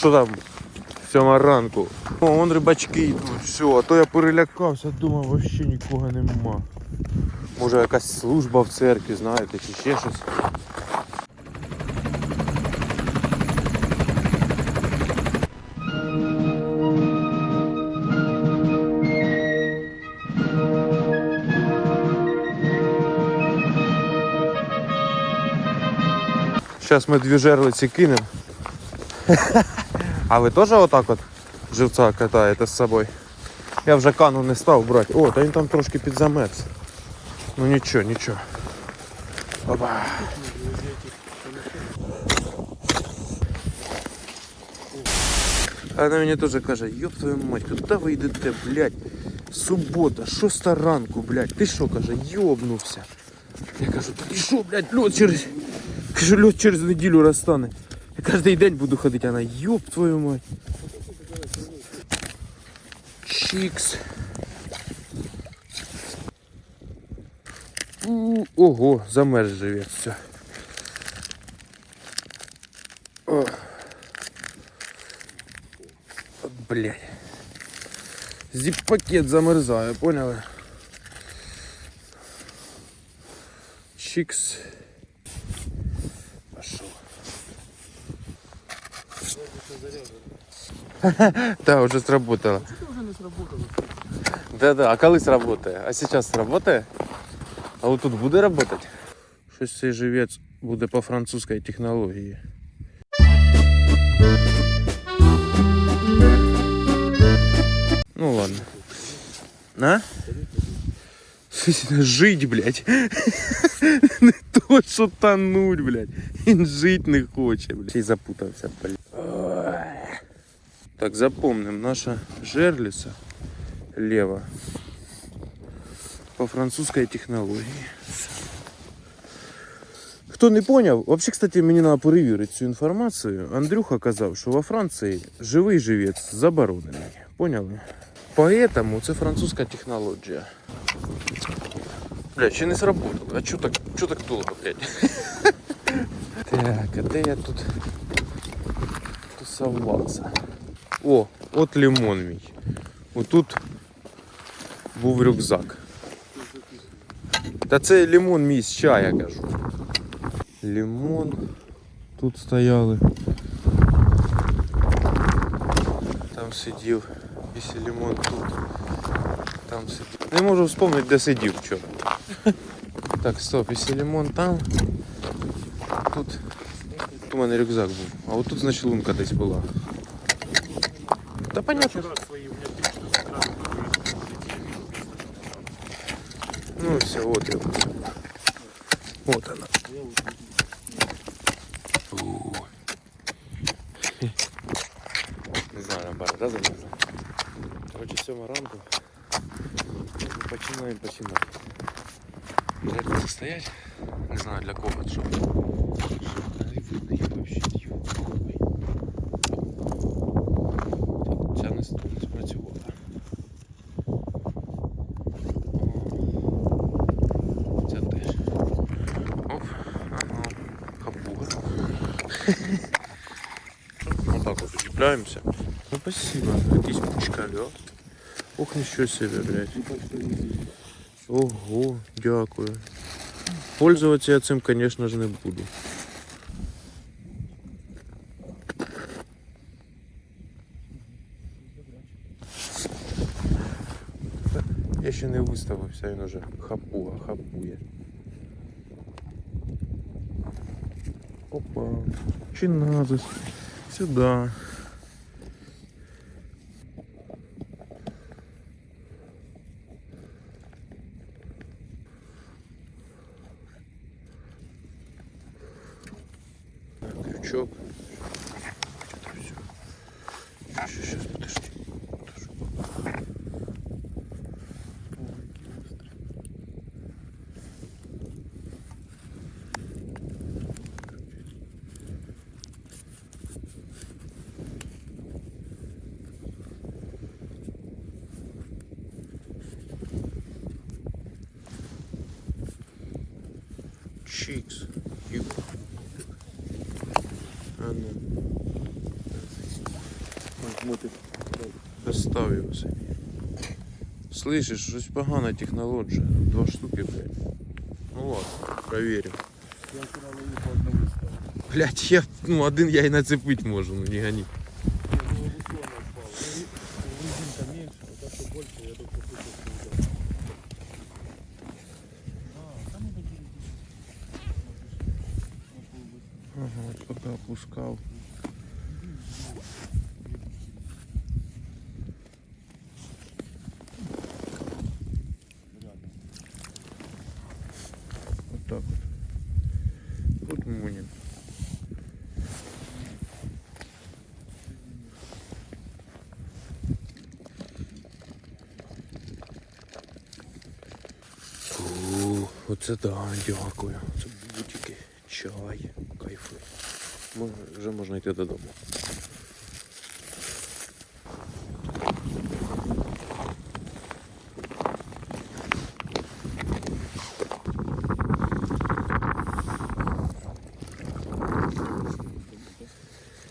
Що там? Сьома ранку. О, вон рибачки йдуть. Все, а то я перелякався, думав, вообще нікого нема. Може якась служба в церкві, знаєте, чи ще щось. Зараз ми дві жерлиці кинемо. А ви теж отак от живця катаєте з собою? Я вже кану не став брати. О, та він там трошки підзамерз. Ну нічого, нічого. Опа. А вона мені теж каже, йоп твою мать, куди ви йдете, блядь? Субота, шоста ранку, блядь. Ти що, каже, йобнувся. Я кажу, та ти що, блядь, льот через. Кажу, льот через неділю розтане. Я кожен день буду ходити, а вона, йоп твою мать. Чикс. У, Ого, замерз живець, все. О. От, блядь. Зіп-пакет замерзає, поняли? Чикс. Да, уже сработало. Уже не сработало. Да-да, а коли сработає? А сейчас сработає? А вот тут буде работать? Щось цей живець буде по французькій технології. Ну ладно. На? Жить, блядь. Не то, що тонуть, блядь. Він жить не хоче, блядь. І запутався, блядь. Ой. Так, запомним, наша жерлица лево по французской технологии. Хто не поняв, вообще, кстати, мені треба перевірити цю інформацію. Андрюха казав, що во Франції живий живець заборонений. Поняли? Поэтому це французька технологія. Бля, ще не сработало. А чо так, чо так довго, блядь? Так, а де я тут тусувався? О, от лимон мій. Отут був рюкзак. Та це лимон мій з чая, кажу. Лимон. Тут стояли. Там сидів. Якщо лимон тут. Там сидів. Не можу вспомнити, де сидів вчора. Так, стоп, якщо лимон там. Тут. У мене рюкзак був. А от тут, значить, лунка десь була. Та понятно. Ну все, вот я. Вот она. Не знаю, борода замерзла. Короче, сьома ранку. Починаємо починати. Жертви стоять. Не знаю для кого, видно, я вообще Ой. Так, ця не не спрацювала. Це теж. Оп, ага, хапуга. Вот так вот учепляемся. Ну спасибо, якийсь пучкальот. Ох, нічого себе, блядь. Ого, дякую. Пользоваться я цим, конечно ж, не буду. Я ще не виставився, він уже хапуга, хапує. Опа. Чи надо? Сюда. Крючок. Сейчас, сейчас, подожди. Чикс. Юг. А ну Смотрит. Достав його собі. Слышиш, щось погана технологія. Два штуки, блядь. Ну ладно, проверим. Я вчера ловил по одному стал. Блять, я, ну один я і нацепить можу, ну не гони. Я ну, условно Оце да, дякую. Це бутики, чай, кайфи. Мож- Вже можна йти додому.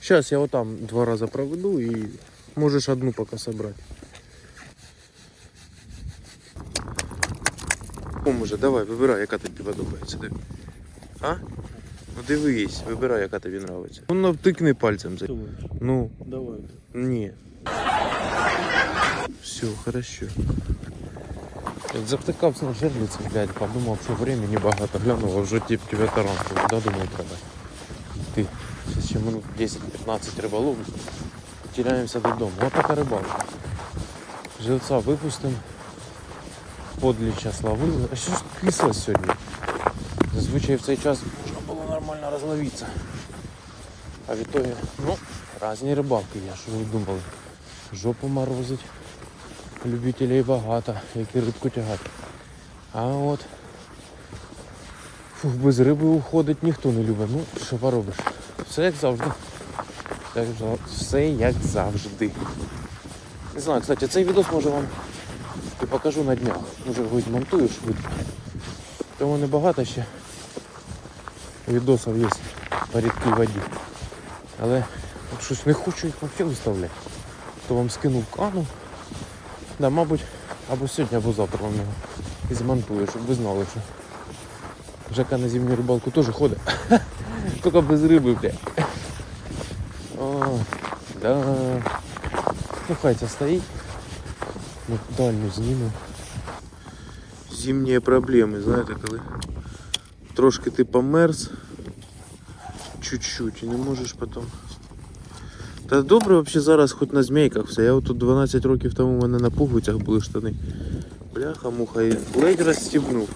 Сейчас я вот там два раза проведу и можешь одну пока собрать. Поможе, давай, вибирай, яка тобі подобається. Диви. А? Ну дивись, вибирай, яка тобі подобається. Ну навтикни пальцем. за- Давай. Ну, Давай. ні. Все, хорошо. От Завтикався на жерлиці, блядь, подумав, що времени багато. Глянув, а вже тип 9 ранку. Куди думаю треба? Ти. Зараз ще минут 10-15 риболов. Теряємося додому. Ось така рибалка. Живця випустимо. Подліча славили. А що ж кисло сьогодні? Зазвичай в цей час можна було нормально розловитися. А в итоге, ну, різні рибалки є, що ви думали. Жопу морозить. Любителей багато, які рибку тягати. А от фух, без риби уходить ніхто не любить. Ну, що поробиш? Все як завжди. Як Все як завжди. Не знаю, кстати, цей відос може вам і покажу на днях. Може його змонтую швидко. Тому небагато ще відосів є по рідкій воді. Але щось не хочу їх взагалі виставляти. То вам скинув кану. Да, мабуть, або сьогодні, або завтра вам його і змонтую, щоб ви знали, що Жека на зимню рибалку теж ходить. Тільки без риби, бля. О, да. Ну хай це стоїть. Ми дальню знімемо. Зимні проблеми, знаєте, коли трошки ти померз, чуть-чуть, і не можеш потім. Та добре взагалі зараз хоч на змійках все. Я от тут 12 років тому у мене на пуговицях були штани. Бляха, муха, і ледь розстібнув.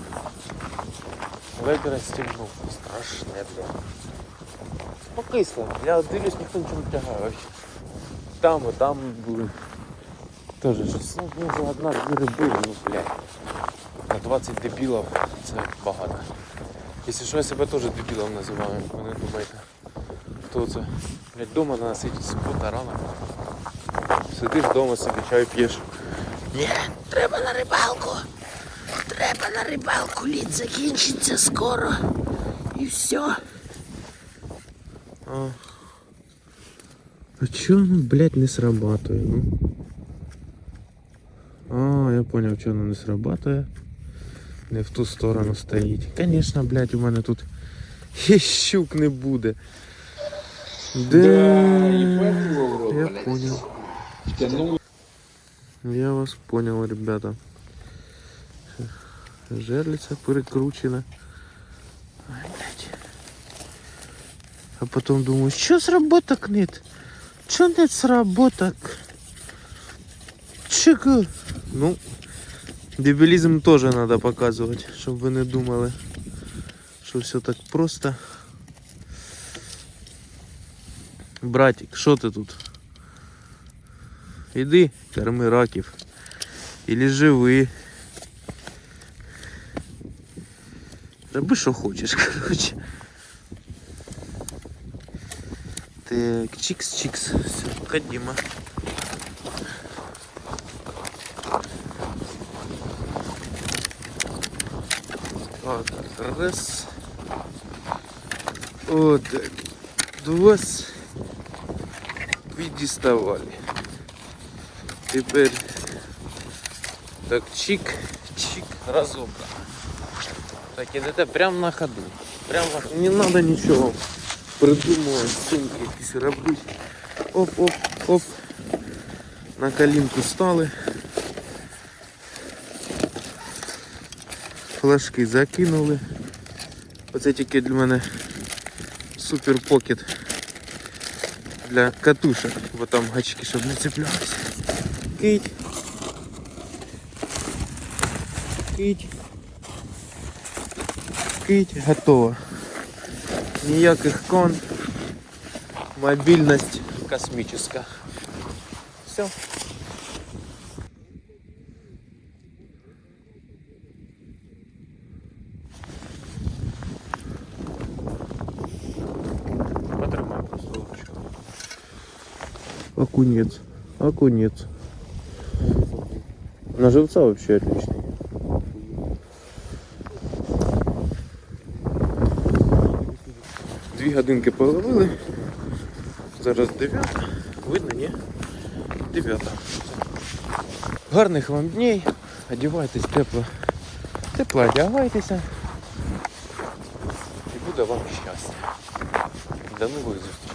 Ледь розстібнув. Страшне, бля. Покисло. Я дивлюсь, ніхто нічого не тягає. Там там були. Тоже щось, ну, ну за одна дві риби, ну блядь. На 20 дебілів це багато. Якщо що, я себе теж дебілом називаю, ви не думайте. Хто це? Блядь, дома треба сидіти субота рано. Сидиш вдома собі, чай п'єш. Ні, треба на рибалку. Треба на рибалку, лід закінчиться скоро. І все. А, а чё оно, блядь, не срабатывает? Ну? А, я понял, что оно не срабатывает. Не в ту сторону стоїть. Конечно, блядь, у мене тут і щук не буде. Да, я понял. Я вас понял, ребята. Жерлица перекручена. А потом думаю, что сработок нет? Что нет сработок? Чего? Ну, дебилизм тоже надо показывать, чтобы вы не думали, что все так просто. Братик, что ты тут? Иди, корми раків. Или живи. Роби, що хочеш, короче. Так, чикс-чикс. Все, ходімо. раз. От, так. Два. Віддіставали. Тепер так чик, чик, разобрано. Так, ідете прямо на ходу. Прямо на... не треба нічого придумувати, сумки якісь робити. Оп, оп, оп. На колінку стали. Флажки закинули. Оце тільки для мене супер покет для катушок, бо там гачки, щоб не цеплялися. Кить. Кить. Кить, готово. Ніяких кон. Мобільність космічна. Все. Окунец. Окунец. На живца вообще отличный. Дві годинки половили. Зараз дев'ята. Видно, ні? Дев'ята. Гарних вам дней. Одівайтесь тепло. Тепло одягайтеся. І буде вам щастя. До нових зустрічей.